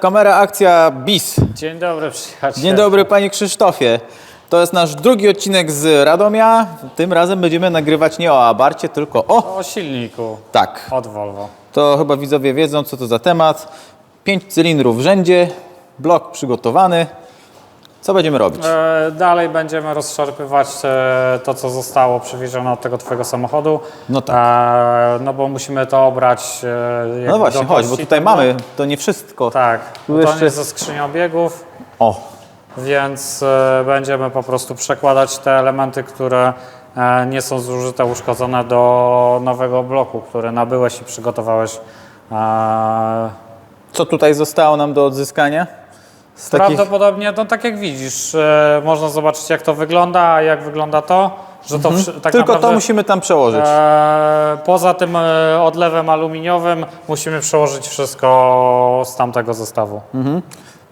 Kamera akcja BIS. Dzień dobry przyjaciel. Dzień dobry panie Krzysztofie. To jest nasz drugi odcinek z Radomia. Tym razem będziemy nagrywać nie o Abarcie, tylko o... O silniku Tak, od Volvo. to chyba widzowie wiedzą co to za temat. Pięć cylindrów w rzędzie, blok przygotowany. Co będziemy robić? E, dalej będziemy rozszarpywać e, to, co zostało przywiezione od tego twojego samochodu. No tak. E, no bo musimy to obrać. No właśnie, chodź, bo tutaj tego. mamy, to nie wszystko. Tak, Tu to jeszcze- nie ze skrzynią biegów, O, więc będziemy po prostu przekładać te elementy, które nie są zużyte, uszkodzone do nowego bloku, który nabyłeś i przygotowałeś. Co tutaj zostało nam do odzyskania? Z takich... Prawdopodobnie, no tak jak widzisz, e, można zobaczyć jak to wygląda, a jak wygląda to, że to wszy- tak Mhm. Tylko naprawdę... to musimy tam przełożyć. E, poza tym e, odlewem aluminiowym musimy przełożyć wszystko z tamtego zestawu.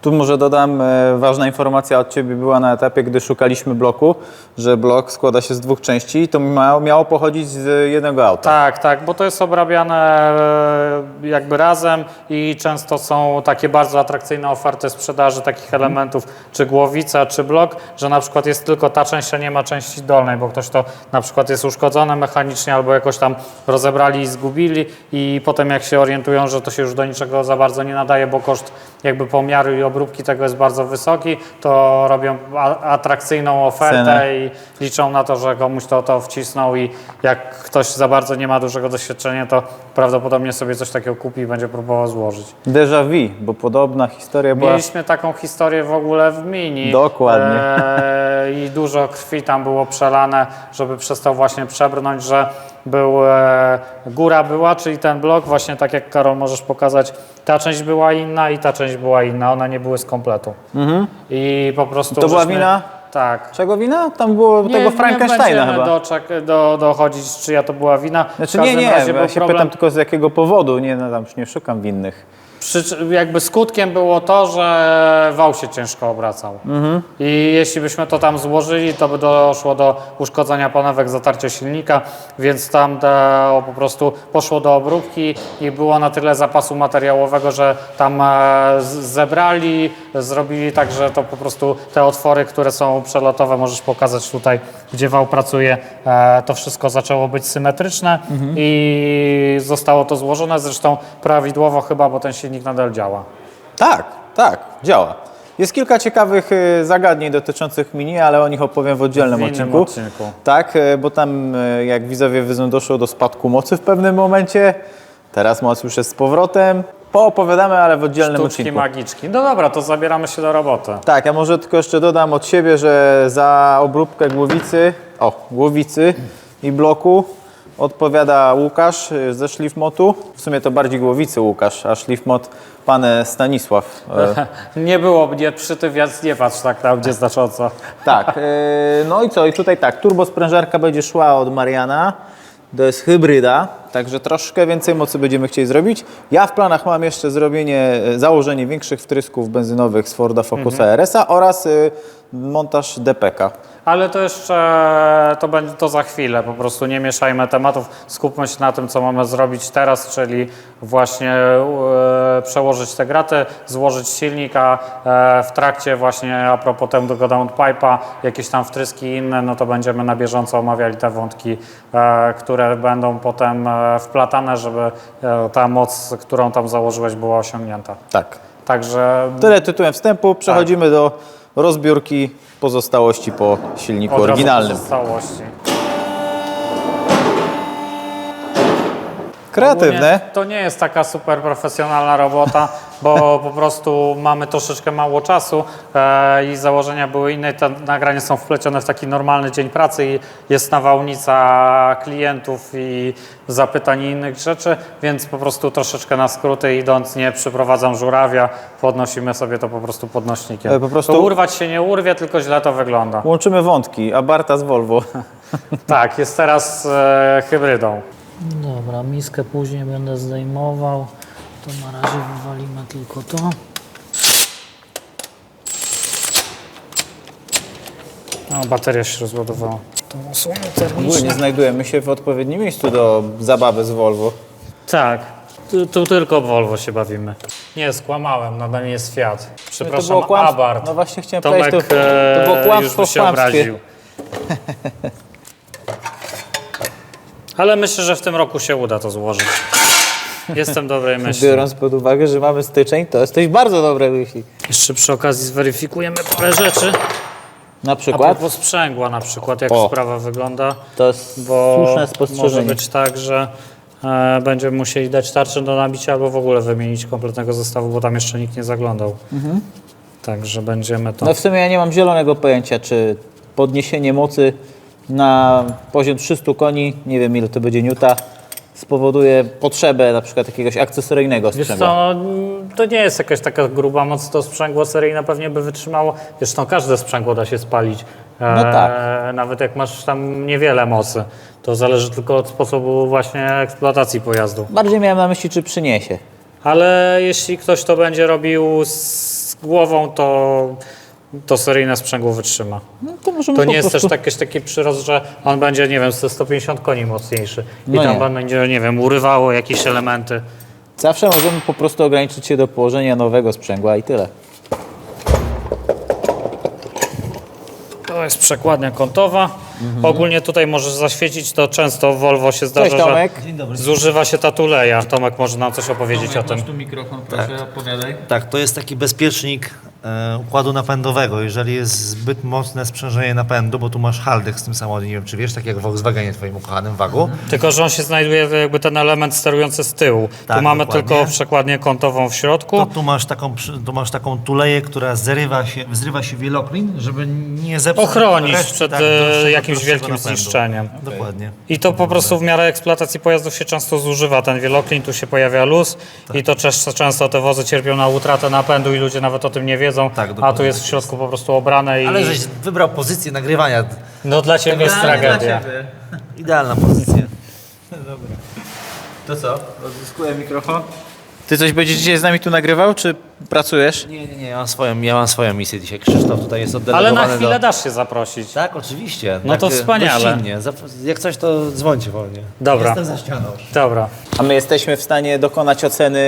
Tu może dodam, e, ważna informacja od Ciebie była na etapie, gdy szukaliśmy bloku, że blok składa się z dwóch części i to miało, pochodzić z jednego auta. Tak, tak, bo to jest obrabiane e, jakby razem i często są takie bardzo atrakcyjne oferty sprzedaży takich elementów, czy głowica, czy blok, że na przykład jest tylko ta część, a nie ma części dolnej, bo ktoś to na przykład jest uszkodzone mechanicznie albo jakoś tam rozebrali i zgubili i potem jak się orientują, że to się już do niczego za bardzo nie nadaje, bo koszt jakby pomiaru i obróbki tego jest bardzo wysoki, to robią atrakcyjną ofertę Cenę. i liczą na to, że komuś to, to wcisną i jak ktoś za bardzo nie ma dużego doświadczenia, to prawdopodobnie sobie coś takiego kupi i będzie próbował złożyć. Déjà vu, bo podobna historia była... Mieliśmy taką historię w ogóle w Mini. Dokładnie. E, I dużo krwi tam było przelane, żeby przez to właśnie przebrnąć, że był, e, góra była, czyli ten blok, właśnie tak jak Karol możesz pokazać, ta część była inna i ta część była inna, one nie były z kompletu. I po prostu Mhm. To była żeśmy- wina? Tak. Czego wina? Tam było tego Frankensteina nie chyba. będziemy do, dochodzić, czyja to była wina. W Znaczy nie, każdym nie, razie bo był ja się problem- pytam tylko z jakiego powodu, nie, no tam już nie szukam winnych. Przy, jakby skutkiem było to, że wał się ciężko obracał. I jeśli byśmy to tam złożyli, to by doszło do uszkodzenia panewek, zatarcia silnika, więc tam po prostu poszło do obróbki i było na tyle zapasu materiałowego, że tam e, zebrali, zrobili tak, że to po prostu te otwory, które są przelotowe, możesz pokazać tutaj, gdzie wał pracuje, e, to wszystko zaczęło być symetryczne i zostało to złożone, zresztą prawidłowo chyba, bo ten silnik nadal działa. Tak, tak, działa. Jest kilka ciekawych y, zagadnień dotyczących Mini, ale o nich opowiem w oddzielnym W odcinku. odcinku. Tak, y, bo tam, y, jak widzowie wiedzą, doszło do spadku mocy w pewnym momencie. Teraz moc już jest z powrotem. Poopowiadamy, ale w oddzielnym Sztuczki odcinku. magiczki. No dobra, to zabieramy się do roboty. Tak, ja może tylko jeszcze dodam od siebie, że za obróbkę głowicy, o, głowicy i bloku odpowiada Łukasz ze Szlifmotu. W sumie to bardziej głowicy Łukasz, a Szlifmot pan Stanisław. Nie było mnie przy tym, więc nie patrz tak tam, gdzie znacząco. tak, e, no i co? I tutaj tak, turbosprężarka będzie szła od Mariana. To jest hybryda, także troszkę więcej mocy będziemy chcieli zrobić. Ja w planach mam jeszcze zrobienie, e, założenie większych wtrysków benzynowych z Forda Focusa RS-a oraz e, montaż DPK. Ale to jeszcze, to będzie to za chwilę, po prostu nie mieszajmy tematów, skupmy się na tym, co mamy zrobić teraz, czyli właśnie e, przełożyć te graty, złożyć silnik, a e, w trakcie właśnie a propos tego downpipe'a, jakieś tam wtryski inne, no to będziemy na bieżąco omawiali te wątki, e, które będą potem wplatane, żeby ta moc, którą tam założyłeś, była osiągnięta. Tak. Także Tyle tytułem wstępu. Przechodzimy do rozbiórki pozostałości po silniku od razu oryginalnym. pozostałości. To nie jest taka super profesjonalna robota, bo po prostu mamy troszeczkę mało czasu e, i założenia były inne. Te nagrania są wplecione w taki normalny dzień pracy i jest nawałnica klientów i zapytań i innych rzeczy, więc po prostu troszeczkę na skróty idąc nie przyprowadzam żurawia, podnosimy sobie to po prostu podnośnikiem. E, po prostu- To urwać się nie urwie, tylko źle to wygląda. Łączymy wątki. Abarta z Volvo. Tak, jest teraz e, hybrydą. Dobra, miskę później będę zdejmował. To na razie wywalimy tylko to. O, bateria się rozładowała. Tą osłonę Ogólnie termiczną. znajdujemy się w odpowiednim miejscu do zabawy z Volvo. Tak, tu, tu tylko Volvo się bawimy. Nie, skłamałem, nadal nie jest Fiat. to Przepraszam, było kłamstwo. Abarth. No właśnie chciałem Tomek powiedzieć, to, e, to było już kłamstwo by w się kłamstwie. obraził. Ale myślę, że w tym roku się uda to złożyć. Jestem dobrej myśli. Biorąc pod uwagę, że mamy styczeń, to jesteś bardzo dobre myśli. Jeszcze przy okazji zweryfikujemy parę rzeczy. Na A przykład, propos sprzęgła na przykład, jak O. sprawa wygląda. to jest Bo słuszne może spostrzeżenie. być tak, że e, będziemy musieli dać tarczę do nabicia albo w ogóle wymienić kompletnego zestawu, bo tam jeszcze nikt nie zaglądał. Także będziemy to... No w sumie ja nie mam zielonego pojęcia, czy podniesienie mocy na poziom 300 koni, nie wiem ile to będzie niuta, spowoduje potrzebę na przykład jakiegoś akcesoryjnego Wiesz sprzęgła. co, mm, to nie jest jakaś taka gruba moc, to sprzęgło seryjne pewnie by wytrzymało. Wiesz no, każde sprzęgło da się spalić. E, No tak. Nawet jak masz tam niewiele mocy. To zależy tylko od sposobu właśnie eksploatacji pojazdu. Bardziej miałem na myśli, czy przyniesie. Ale jeśli ktoś to będzie robił z głową, to, to seryjne sprzęgło wytrzyma. No to To nie jest prostu... też jakiś taki przyrost, że on będzie, nie wiem, ze 150 koni mocniejszy. I No tam nie. będzie, nie wiem, urywało jakieś elementy. Zawsze możemy po prostu ograniczyć się do położenia nowego sprzęgła i tyle. To jest przekładnia kątowa. Ogólnie tutaj możesz zaświecić, to często w Volvo się zdarza, Cześć Tomek. że zużywa się ta tuleja. Tomek może nam coś opowiedzieć o tym. tu mikrofon, proszę, opowiadaj. Tak, to jest taki bezpiecznik układu napędowego. Jeżeli jest zbyt mocne sprzężenie napędu, bo tu masz haldech z tym samochodem, nie wiem czy wiesz, tak jak w Volkswagenie twoim ukochanym wagu. Tylko, że on się znajduje jakby ten element sterujący z tyłu. tu Tak, mamy dokładnie. tylko przekładnię kątową w środku. To tu masz taką, tu masz taką tuleję, która zrywa się, zrywa się wieloklin, żeby nie zepsuć Ochronić reszty, przed tak, e, jakimś wielkim napędu. zniszczeniem. Dokładnie. I to po prostu w miarę eksploatacji pojazdów się często zużywa ten wieloklin, tu się pojawia luz i to często, często te wozy cierpią na utratę napędu i ludzie nawet o tym nie wiedzą, Tak, a tu jest w środku po prostu obrane i Ale żeś wybrał pozycję nagrywania. no dla Ciebie jest tragedia. Idealna pozycja. To co? Odzyskuję mikrofon. Ty coś będziesz dzisiaj z nami tu nagrywał, czy pracujesz? Nie, nie, nie, ja mam swoją, ja mam swoją misję dzisiaj. Krzysztof tutaj jest Ale oddelegowany na chwilę do... dasz się zaprosić. Tak, oczywiście. No tak, to wspaniale. gościnnie. Jak coś, to dzwońcie wolnie. Dobra. Jestem za ścianą. Dobra. A my jesteśmy w stanie dokonać oceny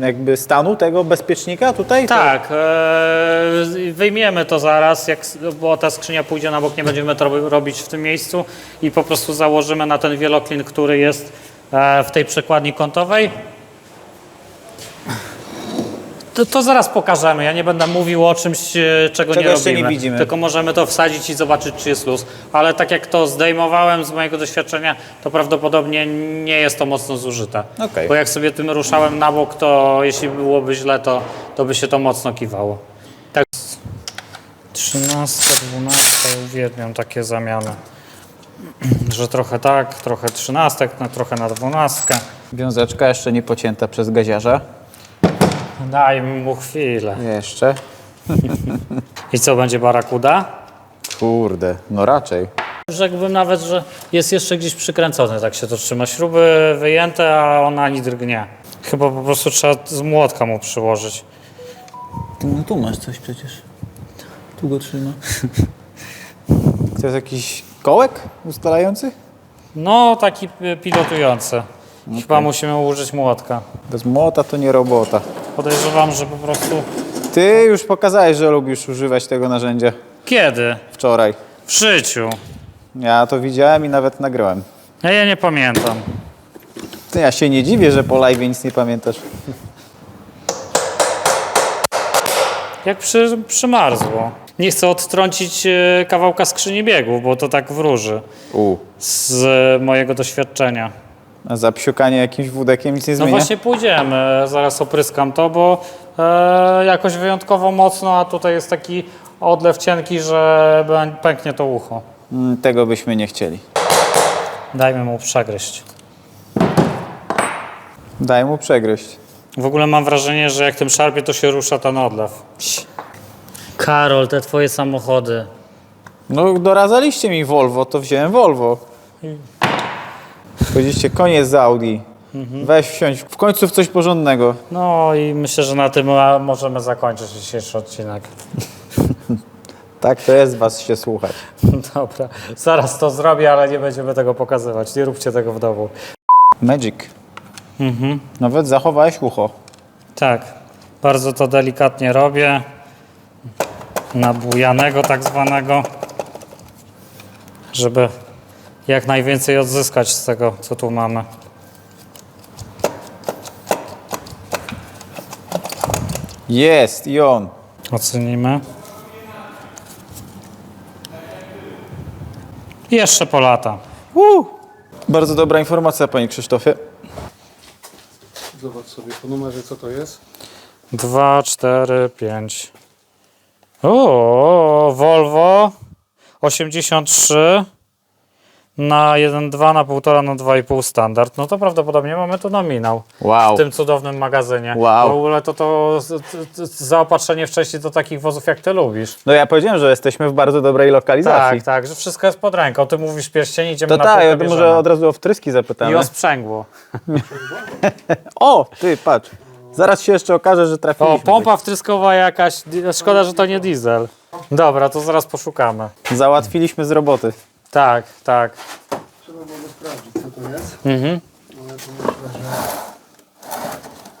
jakby stanu tego bezpiecznika tutaj? Tak, e, wyjmiemy to zaraz, jak, bo ta skrzynia pójdzie na bok, nie będziemy to robi- robić w tym miejscu i po prostu założymy na ten wieloklin, który jest e, w tej przekładni kątowej. To, to zaraz pokażemy. Ja nie będę mówił o czymś, e, czego, Czego nie jeszcze nie robimy. widzimy. Tylko możemy to wsadzić i zobaczyć, czy jest luz. Ale tak jak to zdejmowałem z mojego doświadczenia, to prawdopodobnie nie jest to mocno zużyte. Okej. Bo jak sobie tym ruszałem na bok, to jeśli byłoby źle, to, to by się to mocno kiwało. Tak. 13, 12, uwielbiam takie zamiany. Że trochę tak, trochę trzynastek, no, trochę na dwunastkę. Wiązeczka jeszcze nie pocięta przez gaziarza. Daj mu chwilę. Jeszcze. I co, będzie barakuda? Kurde, no raczej. Rzekłbym nawet, że jest jeszcze gdzieś przykręcony, tak się to trzyma. Śruby wyjęte, a ona ani drgnie. Chyba po prostu trzeba z młotka mu przyłożyć. No tu masz coś przecież. Tu go trzyma. To jest jakiś kołek ustalający? No, taki pilotujący. Chyba musimy użyć młotka. Bez młota to nie robota. Podejrzewam, że po prostu... Ty już pokazałeś, że lubisz używać tego narzędzia Kiedy? wczoraj. W życiu. Ja to widziałem i nawet nagrałem. A ja nie pamiętam. Ty, ja się nie dziwię, że po live nic nie pamiętasz. Jak przy, przymarzło. Nie chcę odtrącić e, kawałka skrzyni biegów, bo to tak wróży U. z e, mojego doświadczenia. A za psiukanie jakimś wódekiem nic nie No zmienia? właśnie pójdziemy, zaraz opryskam to, bo e, jakoś wyjątkowo mocno, a tutaj jest taki odlew cienki, że pęknie to ucho. Mm, Tego byśmy nie chcieli. Dajmy mu przegryźć. Daj mu przegryźć. W ogóle mam wrażenie, że jak tym szarpie, to się rusza ten odlew. Karol, te twoje samochody. No doradzaliście mi Volvo, to wziąłem Volvo. Powiedzieliście koniec z Audi. Weź wsiądź w końcu w coś porządnego. No i myślę, że na tym a, możemy zakończyć dzisiejszy odcinek. Tak to jest was się słuchać. Dobra, zaraz to zrobię, ale nie będziemy tego pokazywać. Nie róbcie tego w domu. Magic. Nawet zachowałeś ucho. Tak, bardzo to delikatnie robię. Nabujanego tak zwanego, żeby jak najwięcej odzyskać z tego, co tu mamy. Jest i on. Ocenimy. I Jeszcze po lata. Uh. Bardzo dobra informacja, panie Krzysztofie. Zobacz sobie po numerze, co to jest. 2, 4, 5. O, Volvo 83 na 1,2 na 1,5 na 2,5 standard. No to prawdopodobnie mamy tu nominał Wow. w tym cudownym magazynie. Wow. W ogóle to, to zaopatrzenie wcześniej do takich wozów jak ty lubisz. No ja powiedziałem, że jesteśmy w bardzo dobrej lokalizacji. Tak, tak, że wszystko jest pod ręką. Ty mówisz pierścień, idziemy To na tak, półkę, ja bierzemy. może od razu o wtryski I zapytamy. o sprzęgło. O, ty, patrz. Zaraz się jeszcze okaże, że trafiliśmy. O, pompa wtryskowa jakaś. Szkoda, że to nie diesel. Dobra, to zaraz poszukamy. Załatwiliśmy z roboty. Tak, tak. Trzeba byłoby sprawdzić, co to jest. Mhm. Ale to myślę, że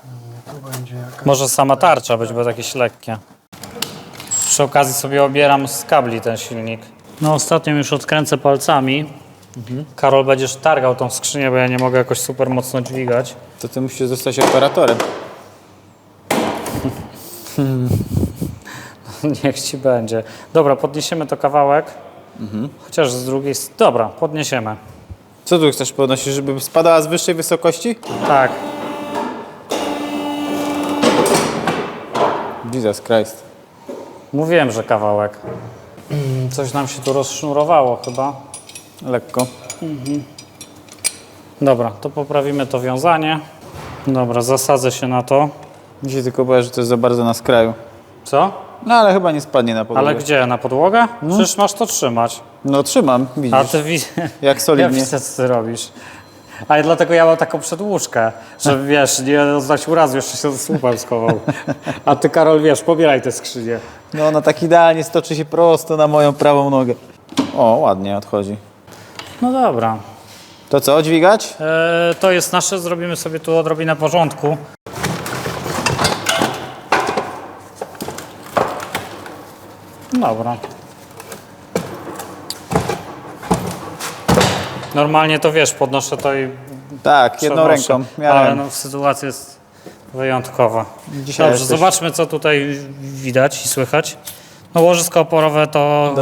mm, tu będzie jakaś... Może sama tarcza być, bo jakieś lekkie. Przy okazji sobie obieram z kabli ten silnik. No ostatnio już odkręcę palcami. Karol, będziesz targał tą skrzynię, bo ja nie mogę jakoś super mocno dźwigać. To ty musisz zostać operatorem. Niech ci będzie. Dobra, podniesiemy to kawałek. Chociaż z drugiej strony. Dobra, podniesiemy. Co tu chcesz podnosić, żeby spadała z wyższej wysokości? Tak. Jesus Christ. Mówiłem, że kawałek. Mm, Coś nam się tu rozsznurowało chyba. Lekko. Dobra, to poprawimy to wiązanie. Dobra, zasadzę się na to. Mi się tylko boję, że to jest za bardzo na skraju. Co? No ale chyba nie spadnie na podłogę. Ale gdzie? Na podłogę? Przecież masz to trzymać. No trzymam, A widzisz. ty widzisz. Jak Ja solidnie. widzę, co ty robisz. Ale dlatego ja mam taką przedłużkę, że wiesz, nie oddać urazu, jeszcze się ze słupem schował. A ty, Karol, wiesz, pobieraj te skrzynie. No ona tak idealnie stoczy się prosto na moją prawą nogę. O, ładnie odchodzi. No dobra. To co, dźwigać? E, to jest nasze, zrobimy sobie tu odrobinę porządku. Dobra. Normalnie to wiesz, podnoszę to i Tak, jedną przenoszę, ręką. Ale no, sytuacja jest wyjątkowa. Dzisiaj Dobrze, jesteś- zobaczmy co tutaj widać i słychać. No łożysko oporowe to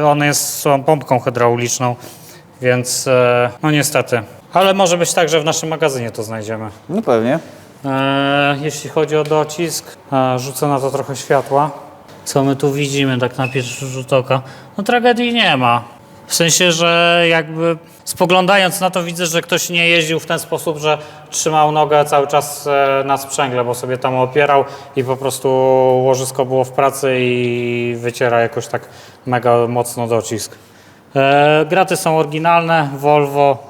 Do one jest tą pompką hydrauliczną, więc e, no niestety. Ale może być tak, że w naszym magazynie to znajdziemy. No pewnie. E, jeśli chodzi o docisk, e, rzucę na to trochę światła. Co my tu widzimy tak na pierwszy rzut oka? No tragedii nie ma. W sensie, że jakby spoglądając na to widzę, że ktoś nie jeździł w ten sposób, że trzymał nogę cały czas e, na sprzęgle, bo sobie tam opierał i po prostu łożysko było w pracy i wyciera jakoś tak mega mocno docisk. E, graty są oryginalne, Volvo,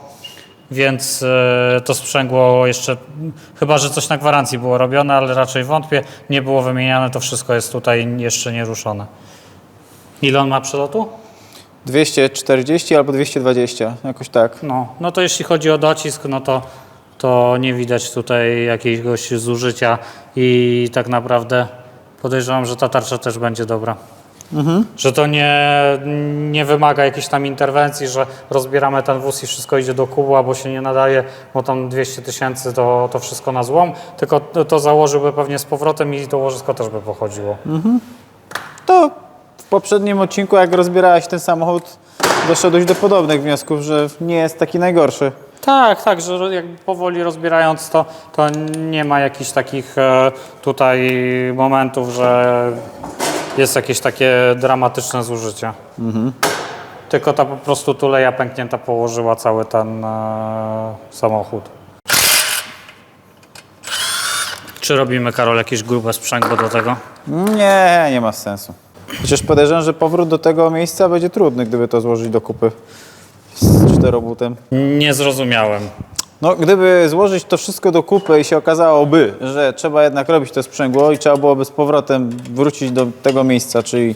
więc e, to sprzęgło jeszcze, chyba że coś na gwarancji było robione, ale raczej wątpię, nie było wymieniane, to wszystko jest tutaj jeszcze nieruszone. Ile on ma przelotu? 240 albo 220, jakoś tak. No, no to jeśli chodzi o docisk, no to, to nie widać tutaj jakiegoś zużycia i tak naprawdę podejrzewam, że ta tarcza też będzie dobra. Że to nie, nie wymaga jakiejś tam interwencji, że rozbieramy ten wóz i wszystko idzie do kubu, albo się nie nadaje, bo tam 200 tysięcy to, to wszystko na złom, tylko to, założyłby pewnie z powrotem i to łożysko też by pochodziło. To w poprzednim odcinku, jak rozbierałeś ten samochód, doszedłeś do podobnych wniosków, że nie jest taki najgorszy. Tak, tak, że jakby powoli rozbierając to, to nie ma jakichś takich e, tutaj momentów, że jest jakieś takie dramatyczne zużycie. Tylko ta po prostu tuleja pęknięta położyła cały ten e, samochód. Czy robimy, Karol, jakieś grube sprzęgło do tego? Nie, nie ma sensu. Chociaż podejrzewam, że powrót do tego miejsca będzie trudny, gdyby to złożyć do kupy z czterobutem. Nie zrozumiałem. No, gdyby złożyć to wszystko do kupy i się okazałoby, że trzeba jednak robić to sprzęgło i trzeba byłoby z powrotem wrócić do tego miejsca, czyli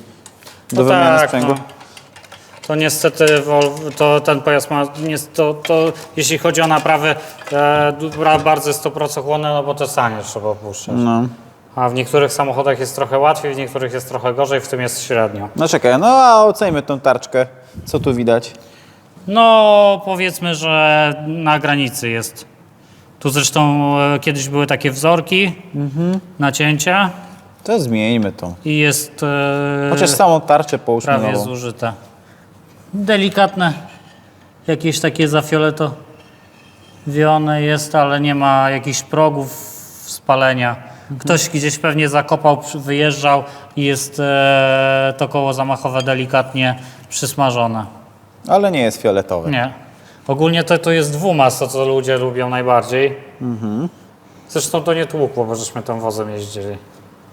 do No wymiany tak, sprzęgła. no. to niestety to ten pojazd ma, to, to jeśli chodzi o naprawy, e, bardzo jest to pracochłonne, no bo te sanie trzeba opuszczać. No. A w niektórych samochodach jest trochę łatwiej, w niektórych jest trochę gorzej, w tym jest średnio. No czekaj, no a ocenimy tą tarczkę. Co tu widać? No, powiedzmy, że na granicy jest. Tu zresztą e, kiedyś były takie wzorki, nacięcia To zmieńmy tą. i jest e, Chociaż samą tarczę połóżmy prawie nową. zużyte. Delikatne, jakieś takie zafioletowione jest, ale nie ma jakichś progów spalenia. Ktoś gdzieś pewnie zakopał, przy- wyjeżdżał i jest e, to koło zamachowe delikatnie przysmażone. Ale nie jest fioletowe. Nie. Ogólnie to, to jest dwumas, to co ludzie lubią najbardziej. Zresztą to nie tłukło, bo żeśmy tym wozem jeździli.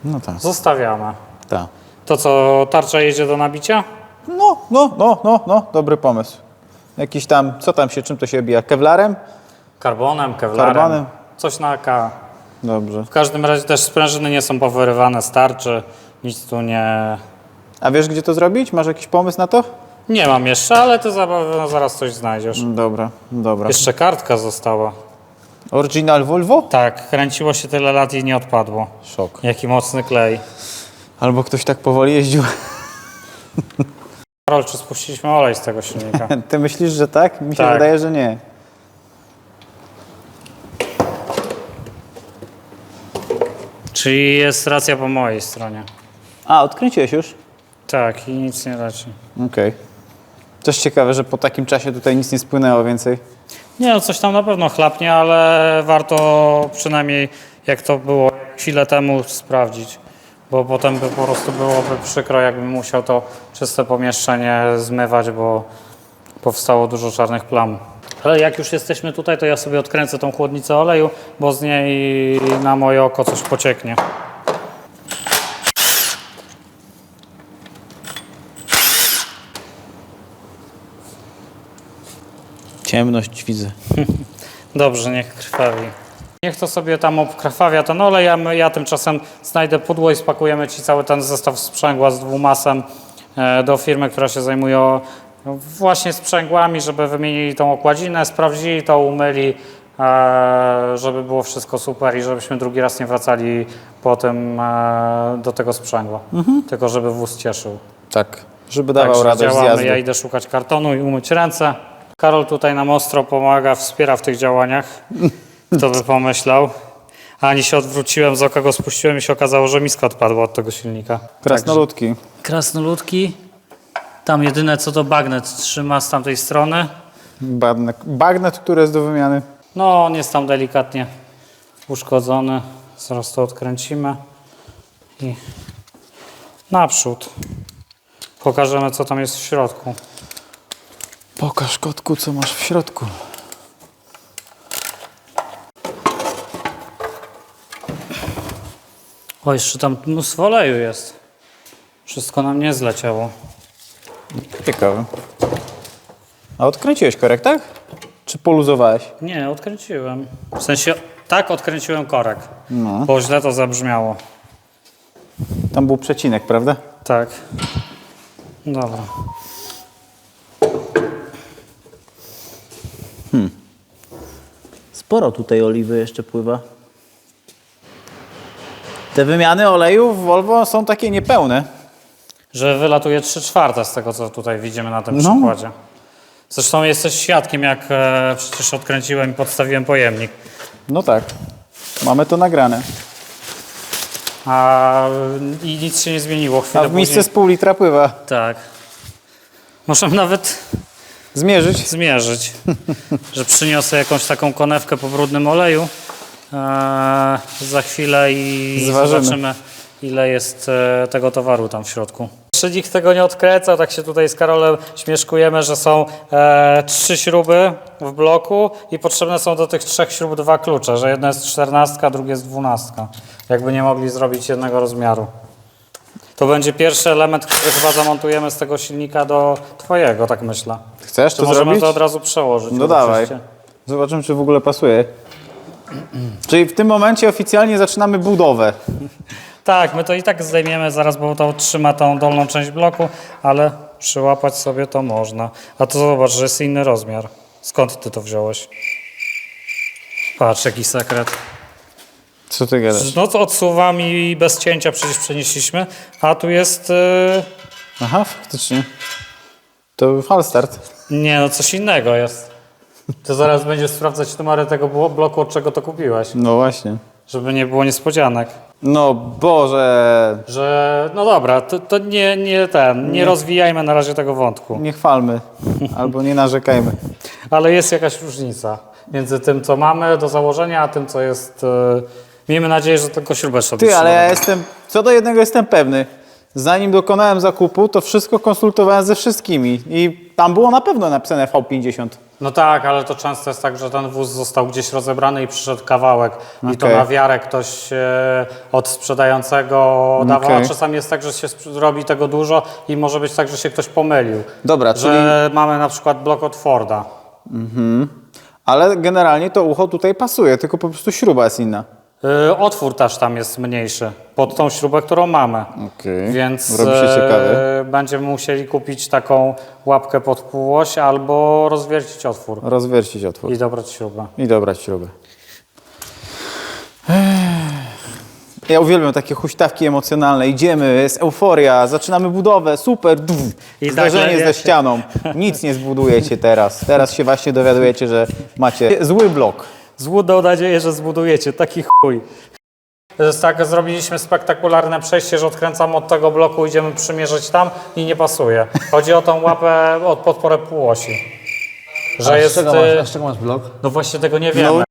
No tak, Zostawiamy. tak. To co, tarcza jedzie do nabicia? No, no, no, no, no, dobry pomysł. Jakiś tam, co tam się, czym to się obija? Kevlarem? Karbonem, kevlarem. Karbonem. Coś na K. Dobrze. W każdym razie też sprężyny nie są powyrywane z tarczy. Nic tu nie... A wiesz, gdzie to zrobić? Masz jakiś pomysł na to? Nie mam jeszcze, ale ty zabaw- zaraz coś znajdziesz. Dobra, dobra. Jeszcze kartka została. Original Volvo? Tak, kręciło się tyle lat i nie odpadło. Szok. Jaki mocny klej. Albo ktoś tak powoli jeździł. Karol, czy spuściliśmy olej z tego silnika? Ty myślisz, że tak? Mi się Tak. wydaje, że nie. Czyli jest racja po mojej stronie. A, odkręciłeś już? Tak, i nic nie leci. Okej. Też ciekawe, że po takim czasie tutaj nic nie spłynęło więcej. Nie, no coś tam na pewno chlapnie, ale warto przynajmniej jak to było chwilę temu sprawdzić. Bo potem by po prostu byłoby przykro, jakbym musiał to czyste pomieszczenie zmywać, bo powstało dużo czarnych plam. Ale jak już jesteśmy tutaj, to ja sobie odkręcę tą chłodnicę oleju, bo z niej na moje oko coś pocieknie. Ciemność widzę. Dobrze, niech krwawi. Niech to sobie tam obkrwawia ten olej, a my, ja tymczasem znajdę pudło i spakujemy Ci cały ten zestaw sprzęgła z dwumasem e, do firmy, która się zajmuje o, właśnie sprzęgłami, żeby wymienili tą okładzinę, sprawdzili to, umyli, e, żeby było wszystko super i żebyśmy drugi raz nie wracali potem e, do tego sprzęgła. Tylko żeby wóz cieszył. Tak. Żeby dawał Także radość działamy. zjazdu. Ja idę szukać kartonu i umyć ręce. Karol tutaj nam ostro pomaga, wspiera w tych działaniach. Kto by pomyślał. A ani się odwróciłem, z oka go spuściłem i się okazało, że miska odpadła od tego silnika. Krasnoludki. Krasnoludki. Tam jedyne co to bagnet trzyma z tamtej strony. Bagnet, bagnet, który jest do wymiany. No, on jest tam delikatnie uszkodzony. Zaraz to odkręcimy. I naprzód. Pokażemy, co tam jest w środku. Pokaż kotku, co masz w środku. O, jeszcze tam mnóstwo oleju jest. Wszystko nam nie zleciało. Ciekawe. A odkręciłeś korek, tak? Czy poluzowałeś? Nie, odkręciłem. W sensie, tak odkręciłem korek. Bo źle to zabrzmiało. Tam był przecinek, prawda? Tak. Dobra. Sporo tutaj oliwy jeszcze pływa. Te wymiany oleju w Volvo są takie niepełne. Że wylatuje 3 czwarte z tego, co tutaj widzimy na tym No. przykładzie. Zresztą jesteś świadkiem, jak e, przecież odkręciłem i podstawiłem pojemnik. No tak. Mamy to nagrane. A i nic się nie zmieniło. Chwilę A w misce później- z pół litra pływa. Tak. Możemy nawet Zmierzyć? zmierzyć, że przyniosę jakąś taką konewkę po brudnym oleju e, za chwilę i Zważymy. zobaczymy, ile jest e, tego towaru tam w środku. Nikt tego nie odkręcał, tak się tutaj z Karolem śmieszkujemy, że są e, trzy śruby w bloku i potrzebne są do tych trzech śrub dwa klucze, że jedna jest czternastka, druga jest dwunastka. Jakby nie mogli zrobić jednego rozmiaru. To będzie pierwszy element, który chyba zamontujemy z tego silnika do twojego, tak myślę. Chcesz To to możemy zrobić? to od razu przełożyć. No dawaj. oczywiście. Zobaczymy, czy w ogóle pasuje. Czyli w tym momencie oficjalnie zaczynamy budowę. Tak, my to i tak zdejmiemy zaraz, bo to trzyma tą dolną część bloku, ale przyłapać sobie to można. A to zobacz, że jest inny rozmiar. Skąd ty to wziąłeś? Patrz, jaki sekret. Co ty gadasz? No to odsuwam i bez cięcia przecież przenieśliśmy, a tu jest... Yy... Aha, faktycznie. To falstart. Nie, no coś innego jest. To zaraz będziesz sprawdzać numery tego blo- bloku, od czego to kupiłeś, No właśnie. żeby nie było niespodzianek. No Boże, Że, no dobra, to, to nie, nie ten, nie rozwijajmy na razie tego wątku. nie chwalmy. Albo nie narzekajmy. Ale jest jakaś różnica między tym, co mamy do założenia, a tym, co jest... Yy... Miejmy nadzieję, że tylko śrubę sobie Ty, ale ja jestem, co do jednego jestem pewny. Zanim dokonałem zakupu, to wszystko konsultowałem ze wszystkimi i tam było na pewno napisane V50. No tak, ale to często jest tak, że ten wóz został gdzieś rozebrany i przyszedł kawałek i to na wiarę ktoś e, od sprzedającego dawał, a Okej. czasami jest tak, że się robi tego dużo i może być tak, że się ktoś pomylił. Dobra, Że mamy na przykład blok od Forda. Ale generalnie to ucho tutaj pasuje, tylko po prostu śruba jest inna. E, otwór też tam jest mniejszy pod tą śrubę, którą mamy. Okej. Więc Robi się e, będziemy musieli kupić taką łapkę pod półoś albo rozwiercić otwór Rozwiercić otwór i dobrać śrubę. i dobrać śrubę. Ja uwielbiam takie huśtawki emocjonalne. Idziemy, jest euforia, zaczynamy budowę, super, duf, I zdarzenie nagle ze wiecie- ścianą. Nic nie zbudujecie teraz. Teraz się właśnie dowiadujecie, że macie zły blok. Złudą nadzieję, że zbudujecie. Taki chuj. Tak, zrobiliśmy spektakularne przejście, że odkręcamy od tego bloku, idziemy przymierzyć tam i nie pasuje. Chodzi o tą łapę od podporę półosi. Że jest... y, czego masz blok? No właśnie tego nie wiemy. No